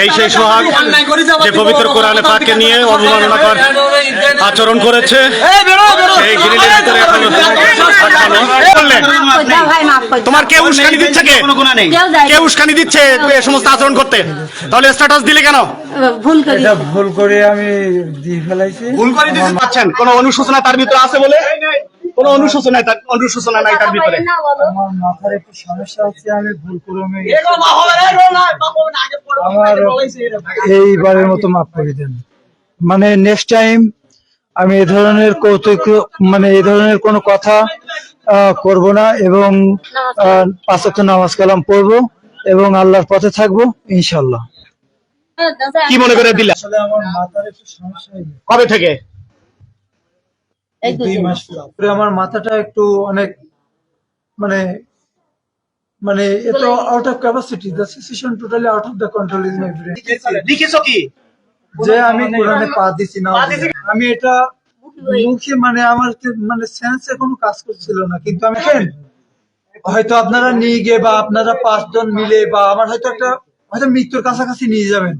এই সেই সোহাগ যে পবিত্র কোরআনে পাককে নিয়ে অবমাননাকর আচরণ করেছে। সেই গ্রিলের ভিতরে এখনও করে তোমার কে উস্কানি দিচ্ছে কে? কে উস্কানি দিচ্ছে এ সমস্ত আচরণ করতে? তাহলে স্ট্যাটাস দিলে কেন? ভুল করি। এটা ভুল করে আমি দিয়ে ফেলাইছি। ভুল করে দিতে পারছেন? কোন অনুশোচনা তার ভিতরে আছে বলে? কোন অনুশোচনা তার অনুশোচনা নাই তার ভিতরে? আমার মাথার একটু সমস্যা হচ্ছে আমি ভুল করে আমি আমার এইবারের মতো মাফ করে দেন। মানে নেক্সট টাইম আমি এ ধরনের কৌতুক মানে এ ধরনের কোনো কথা আহ, করব না এবং আহ, নামাজ কালাম পড়ব এবং আল্লাহর পথে থাকব ইনশাল্লাহ কি মনে করে দিলা? আসলে আমার মাথার একটু সমস্যা গেছে। কবে থেকে? দুই মাস আমার মাথাটা একটু অনেক মানে মানে এটা out of capacity the situation totally out of the control is my brain লিখেছো কি? যে আমি কোরআনে পা দিছি না। আমি এটা মুখে মানে আমার মানে সেন্সে কোনো কাজ করছিল না। কিন্তু আমি কেন হয়তো আপনারা নিয়ে গিয়ে বা আপনারা পাঁচজন মিলে বা আমার হয়তো একটা হয়তো মৃত্যুর কাছাকাছি নিয়ে যাবেন।